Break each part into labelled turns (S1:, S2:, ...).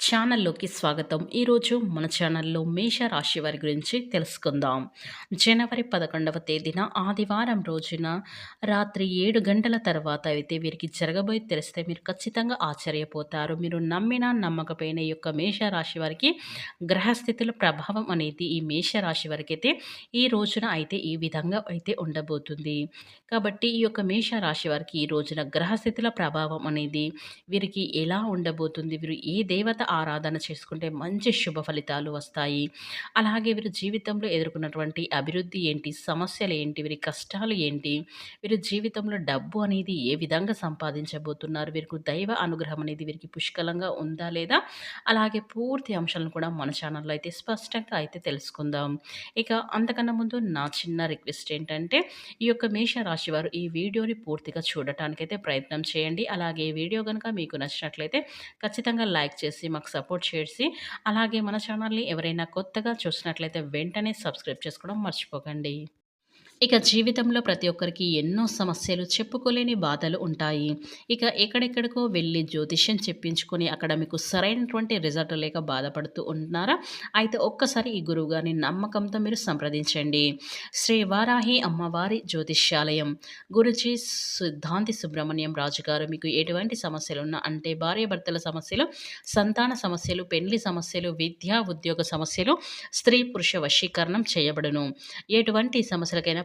S1: ఛానల్లోకి స్వాగతం. ఈరోజు మన ఛానల్లో మేష రాశి వారి గురించి తెలుసుకుందాం. జనవరి పదకొండవ తేదీన ఆదివారం రోజున రాత్రి ఏడు గంటల తర్వాత అయితే వీరికి జరగబోయి తెలిస్తే మీరు ఖచ్చితంగా ఆశ్చర్యపోతారు. మీరు నమ్మిన నమ్మకపోయిన ఈ యొక్క మేష రాశి వారికి గ్రహస్థితుల ప్రభావం అనేది ఈ మేష రాశి వారికి అయితే ఈ రోజున అయితే ఈ విధంగా అయితే ఉండబోతుంది. కాబట్టి ఈ యొక్క మేష రాశి వారికి ఈ రోజున గ్రహస్థితుల ప్రభావం అనేది వీరికి ఎలా ఉండబోతుంది? వీరు ఏ దేవత ఆరాధన చేసుకుంటే మంచి శుభ ఫలితాలు వస్తాయి. అలాగే వీరి జీవితంలో ఎదుర్కొన్నటువంటి అభివృద్ధి ఏంటి? సమస్యలు ఏంటి? వీరి కష్టాలు ఏంటి? వీరి జీవితంలో డబ్బు అనేది ఏ విధంగా సంపాదించబోతున్నారు? వీరికి దైవ అనుగ్రహం అనేది వీరికి పుష్కలంగా ఉందా లేదా? అలాగే పూర్తి అంశాలను కూడా మన ఛానల్లో అయితే స్పష్టంగా అయితే తెలుసుకుందాం. ఇక అంతకన్నా ముందు నా చిన్న రిక్వెస్ట్ ఏంటంటే ఈ యొక్క మేష రాశి వారు ఈ వీడియోని పూర్తిగా చూడటానికైతే ప్రయత్నం చేయండి. అలాగే ఈ వీడియో కనుక మీకు నచ్చినట్లయితే ఖచ్చితంగా లైక్ చేసి మాకు సపోర్ట్ చేసి అలాగే మన ఛానల్ని ఎవరైనా కొత్తగా చూసినట్లయితే వెంటనే సబ్స్క్రైబ్ చేసుకోవడం మర్చిపోకండి. ఇక జీవితంలో ప్రతి ఒక్కరికి ఎన్నో సమస్యలు చెప్పుకోలేని బాధలు ఉంటాయి. ఇక ఎక్కడెక్కడికో వెళ్ళి జ్యోతిష్యం చెప్పించుకొని అక్కడ మీకు సరైనటువంటి రిజల్ట్ లేక బాధపడుతూ ఉంటున్నారా అయితే ఒక్కసారి ఈ గురువు గారిని నమ్మకంతో మీరు సంప్రదించండి. శ్రీ వారాహి అమ్మవారి జ్యోతిష్యాలయం. గురుజీ సిద్ధాంతి సుబ్రహ్మణ్యం రాజు గారు మీకు ఎటువంటి సమస్యలు ఉన్నా అంటే భార్యాభర్తల సమస్యలు సంతాన సమస్యలు పెళ్ళి సమస్యలు విద్యా ఉద్యోగ సమస్యలు స్త్రీ పురుష వశీకరణం చేయబడును. ఎటువంటి సమస్యలకైనా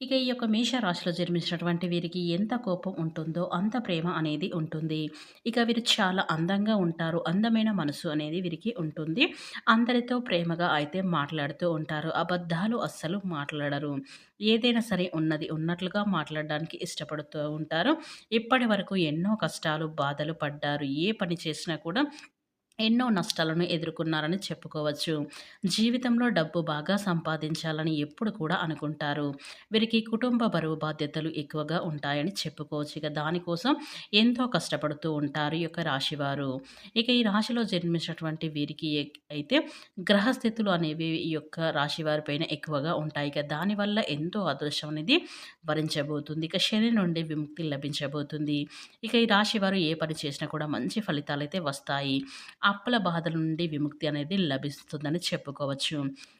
S1: ఇక ఈ యొక్క మేషరాశిలో జన్మించినటువంటి వీరికి ఎంత కోపం ఉంటుందో అంత ప్రేమ అనేది ఉంటుంది. ఇక వీరు చాలా అందంగా ఉంటారు. అందమైన మనసు అనేది వీరికి ఉంటుంది. అందరితో ప్రేమగా అయితే మాట్లాడుతూ ఉంటారు. అబద్ధాలు అస్సలు మాట్లాడరు. ఏదైనా సరే ఉన్నది ఉన్నట్లుగా మాట్లాడడానికి ఇష్టపడుతూ ఉంటారు. ఇప్పటి వరకు ఎన్నో కష్టాలు బాధలు పడ్డారు. ఏ పని చేసినా కూడా ఎన్నో నష్టాలను ఎదుర్కొన్నారని చెప్పుకోవచ్చు. జీవితంలో డబ్బు బాగా సంపాదించాలని ఎప్పుడు కూడా అనుకుంటారు. వీరికి కుటుంబ బరువు బాధ్యతలు ఎక్కువగా ఉంటాయని చెప్పుకోవచ్చు. ఇక దానికోసం ఎంతో కష్టపడుతూ ఉంటారు ఈ యొక్క రాశివారు. ఇక ఈ రాశిలో జన్మించినటువంటి వీరికి అయితే గ్రహస్థితులు అనేవి ఈ యొక్క రాశివారి పైన ఎక్కువగా ఉంటాయి. ఇక దానివల్ల ఎంతో అదృష్టం అనేది భరించబోతుంది ఇక శని నుండి విముక్తి లభించబోతుంది. ఇక ఈ రాశివారు ఏ పని చేసినా కూడా మంచి ఫలితాలు అయితే వస్తాయి. అప్పుల బాధల నుండి విముక్తి అనేది లభిస్తుందని చెప్పుకోవచ్చు.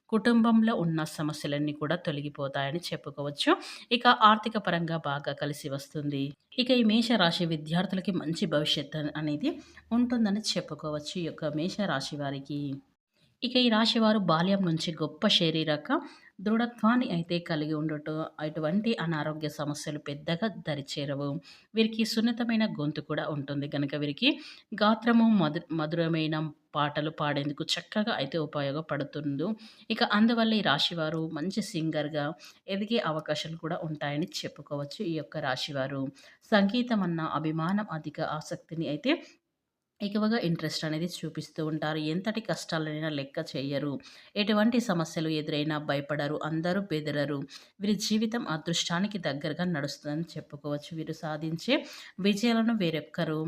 S1: కుటుంబంలో ఉన్న సమస్యలన్నీ కూడా తొలగిపోతాయని చెప్పుకోవచ్చు. ఇక ఆర్థిక పరంగా బాగా కలిసి వస్తుంది. ఇక ఈ మేషరాశి విద్యార్థులకి మంచి భవిష్యత్తు అనేది ఉంటుందని చెప్పుకోవచ్చు ఈ యొక్క మేషరాశి వారికి. ఇక ఈ రాశివారు బాల్యం నుంచి గొప్ప శరీరక దృఢత్వాన్ని అయితే కలిగి ఉండటం అటువంటి అనారోగ్య సమస్యలు పెద్దగా దరిచేరవు. వీరికి సున్నితమైన గొంతు కూడా ఉంటుంది. కనుక వీరికి గాత్రము మధు మధురమైన పాటలు పాడేందుకు చక్కగా అయితే ఉపయోగపడుతుంది ఇక అందువల్ల ఈ రాశివారు మంచి సింగర్గా ఎదిగే అవకాశాలు కూడా ఉంటాయని చెప్పుకోవచ్చు ఈ యొక్క రాశివారు. సంగీతం అన్న అభిమానం అధిక ఆసక్తిని అయితే ఎక్కువగా ఇంట్రెస్ట్ అనేది చూపిస్తూ ఉంటారు. ఎంతటి కష్టాలైనా లెక్క చేయరు. ఎటువంటి సమస్యలు ఎదురైనా భయపడరు. అందరూ బెదరరు. వీరి జీవితం అదృష్టానికి దగ్గరగా నడుస్తుందని చెప్పుకోవచ్చు. వీరు సాధించే విజయాలను వేరొక్కరు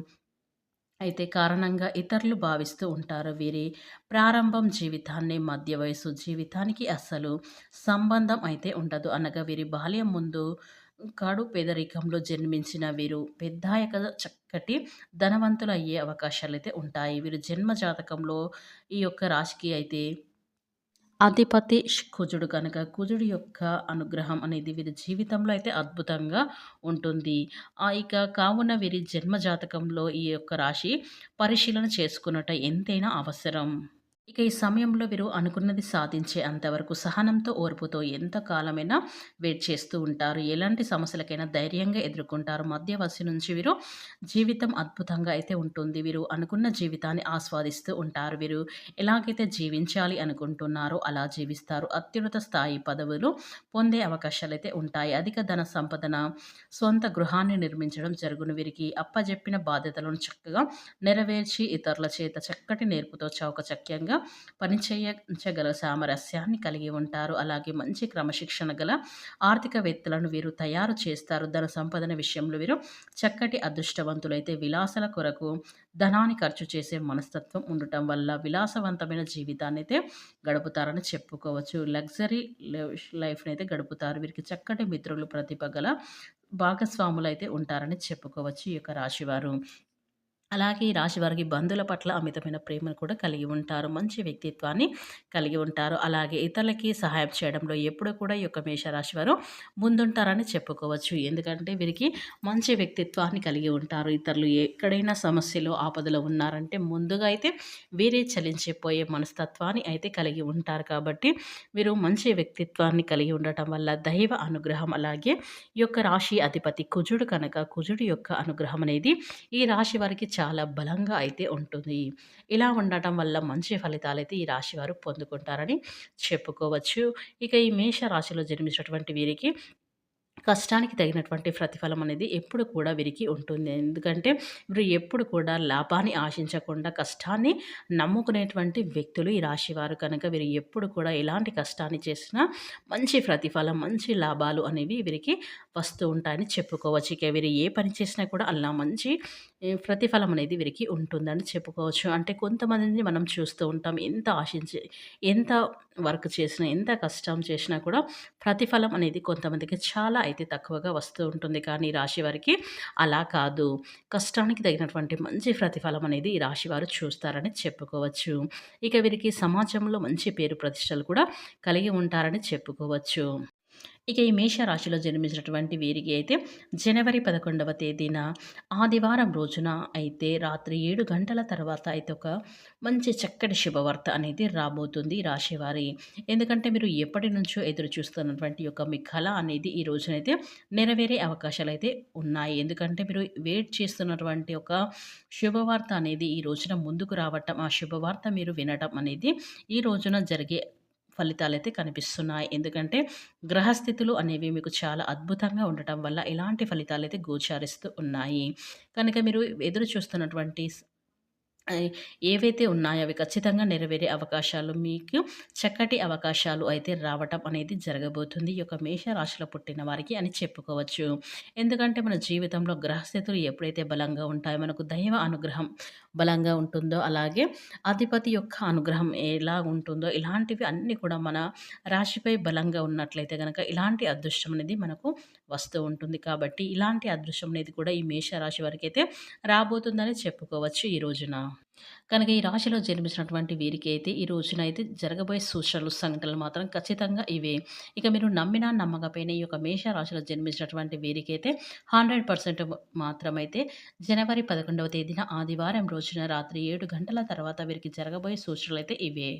S1: అయితే కారణంగా ఇతరులు భావిస్తూ ఉంటారు. వీరి ప్రారంభం జీవితాన్ని మధ్య వయసు జీవితానికి అసలు సంబంధం అయితే ఉండదు. అనగా వీరి బాల్యం ముందు కాడు పేదరికంలో జన్మించిన వీరు పెద్దాయక చక్కటి ధనవంతులు అయ్యే అవకాశాలు అయితే ఉంటాయి. వీరు జన్మ జాతకంలో ఈ యొక్క రాశికి అయితే అధిపతి కుజుడు కనుక. కుజుడు యొక్క అనుగ్రహం అనేది వీరి జీవితంలో అయితే అద్భుతంగా ఉంటుంది. ఇక కావున వీరి జన్మ జాతకంలో ఈ యొక్క రాశి పరిశీలన చేసుకున్నట ఎంతైనా అవసరం. ఇక ఈ సమయంలో వీరు అనుకున్నది సాధించే అంతవరకు సహనంతో, ఓర్పుతో ఎంత కాలమైనా వెయిట్ చేస్తూ ఉంటారు. ఎలాంటి సమస్యలకైనా ధైర్యంగా ఎదుర్కొంటారు. మధ్యవయస్సు నుంచి వీరు జీవితం అద్భుతంగా అయితే ఉంటుంది. వీరు అనుకున్న జీవితాన్ని ఆస్వాదిస్తూ ఉంటారు. వీరు ఎలాగైతే జీవించాలి అనుకుంటున్నారో అలా జీవిస్తారు. అత్యున్నత స్థాయి పదవులు పొందే అవకాశాలైతే ఉంటాయి. అధిక ధన సంపదన, సొంత గృహాన్ని నిర్మించడం జరుగును. వీరికి అప్పజెప్పిన బాధ్యతలను చక్కగా నెరవేర్చి ఇతరుల చేత చక్కటి నేర్పుతో చౌకచక్యంగా పనిచేయించగల సామరస్యాన్ని కలిగి ఉంటారు. అలాగే మంచి క్రమశిక్షణ గల ఆర్థికవేత్తలను వీరు తయారు చేస్తారు. ధన సంపాదన విషయంలో వీరు చక్కటి అదృష్టవంతులైతే విలాసాల కొరకు ధనాన్ని ఖర్చు చేసే మనస్తత్వం ఉండటం వల్ల విలాసవంతమైన జీవితాన్ని అయితే గడుపుతారని చెప్పుకోవచ్చు. లగ్జరీ లైఫ్ అయితే గడుపుతారు. వీరికి చక్కటి మిత్రులు, ప్రతిభ గల భాగస్వాములైతే ఉంటారని చెప్పుకోవచ్చు ఈ యొక్క రాశివారు. అలాగే ఈ రాశి వారికి బంధువుల పట్ల అమితమైన ప్రేమను కూడా కలిగి ఉంటారు. మంచి వ్యక్తిత్వాన్ని కలిగి ఉంటారు. అలాగే ఇతరులకి సహాయం చేయడంలో ఎప్పుడూ కూడా ఈ యొక్క మేషరాశి వారు ముందుంటారని చెప్పుకోవచ్చు. ఎందుకంటే వీరికి మంచి వ్యక్తిత్వాన్ని కలిగి ఉంటారు. ఇతరులు ఎక్కడైనా సమస్యలో, ఆపదలో ఉన్నారంటే ముందుగా అయితే వీరే చలించిపోయే మనస్తత్వాన్ని అయితే కలిగి ఉంటారు. కాబట్టి వీరు మంచి వ్యక్తిత్వాన్ని కలిగి ఉండటం వల్ల దైవ అనుగ్రహం అలాగే ఈ యొక్క రాశి అధిపతి కుజుడు కనుక కుజుడు యొక్క అనుగ్రహం అనేది ఈ రాశి వారికి చాలా చాలా బలంగా అయితే ఉంటుంది. ఇలా ఉండటం వల్ల మంచి ఫలితాలైతే ఈ రాశి వారు పొందుకుంటారని చెప్పుకోవచ్చు. ఇక ఈ మేష రాశిలో జన్మించినటువంటి వీరికి కష్టానికి తగినటువంటి ప్రతిఫలం అనేది ఎప్పుడు కూడా వీరికి ఉంటుంది. ఎందుకంటే వీరు ఎప్పుడు కూడా లాభాన్ని ఆశించకుండా కష్టాన్ని నమ్ముకునేటువంటి వ్యక్తులు ఈ రాశివారు కనుక వీరు ఎప్పుడు కూడా ఎలాంటి కష్టాన్ని చేసినా మంచి ప్రతిఫలం, మంచి లాభాలు అనేవి వీరికి వస్తూ ఉంటాయని చెప్పుకోవచ్చు. ఇక వీరు ఏ పని చేసినా కూడా అలా మంచి ప్రతిఫలం అనేది వీరికి ఉంటుందని చెప్పుకోవచ్చు. అంటే కొంతమందిని మనం చూస్తూ ఉంటాం. ఎంత ఆశించి ఎంత వర్క్ చేసినా, ఎంత కష్టం చేసినా కూడా ప్రతిఫలం అనేది కొంతమందికి చాలా అయితే తక్కువగా వస్తూ ఉంటుంది. కానీ ఈ రాశి వారికి అలా కాదు. కష్టానికి తగినటువంటి మంచి ప్రతిఫలం అనేది ఈ రాశి వారు చూస్తారని చెప్పుకోవచ్చు. ఇక వీరికి సమాజంలో మంచి పేరు ప్రతిష్టలు కూడా కలిగి ఉంటారని చెప్పుకోవచ్చు. ఇక ఈ మేషరాశిలో జన్మించినటువంటి వీరికి అయితే జనవరి పదకొండవ తేదీన ఆదివారం రోజున అయితే రాత్రి ఏడు గంటల తర్వాత అయితే ఒక మంచి చక్కటి శుభవార్త అనేది రాబోతుంది రాశివారి. ఎందుకంటే మీరు ఎప్పటి నుంచో ఎదురు చూస్తున్నటువంటి యొక్క మీ కళ అనేది ఈ రోజునైతే నెరవేరే అవకాశాలు అయితే ఉన్నాయి. ఎందుకంటే మీరు వెయిట్ చేస్తున్నటువంటి ఒక శుభవార్త అనేది ఈ రోజున ముందుకు రావటం ఆ శుభవార్త మీరు వినటం అనేది ఈ రోజున జరిగే ఫలితాలు అయితే కనిపిస్తున్నాయి. ఎందుకంటే గ్రహస్థితులు అనేవి మీకు చాలా అద్భుతంగా ఉండటం వల్ల ఇలాంటి ఫలితాలు అయితే గోచారిస్తూ ఉన్నాయి. కనుక మీరు ఎదురు చూస్తున్నటువంటి ఏవైతే ఉన్నాయో అవి ఖచ్చితంగా నెరవేరే అవకాశాలు మీకు చక్కటి అవకాశాలు అయితే రావటం అనేది జరగబోతుంది. ఈ యొక్క మేషరాశిలో పుట్టిన వారికి అని చెప్పుకోవచ్చు. ఎందుకంటే మన జీవితంలో గ్రహస్థితులు ఎప్పుడైతే బలంగా ఉంటాయో మనకు దైవ అనుగ్రహం బలంగా ఉంటుందో అలాగే అధిపతి యొక్క అనుగ్రహం ఎలా ఉంటుందో ఇలాంటివి అన్నీ కూడా మన రాశిపై బలంగా ఉన్నట్లయితే కనుక ఇలాంటి అదృష్టం అనేది మనకు వస్తూ ఉంటుంది. కాబట్టి ఇలాంటి అదృష్టం అనేది కూడా ఈ మేషరాశి వారికి అయితే రాబోతుందని చెప్పుకోవచ్చు ఈ రోజున. కనుక ఈ రాశిలో జన్మించినటువంటి వీరికి అయితే ఈ రోజున అయితే జరగబోయే సూచనలు సంఘటనలు మాత్రం ఖచ్చితంగా ఇవే. ఇక మీరు నమ్మినా నమ్మకపోయినా ఈ యొక్క మేష రాశిలో జన్మించినటువంటి వీరికైతే హండ్రెడ్ పర్సెంట్ మాత్రమైతే జనవరి పదకొండవ తేదీన ఆదివారం రోజున రాత్రి ఏడు గంటల తర్వాత వీరికి జరగబోయే సూచనలు అయితే ఇవే.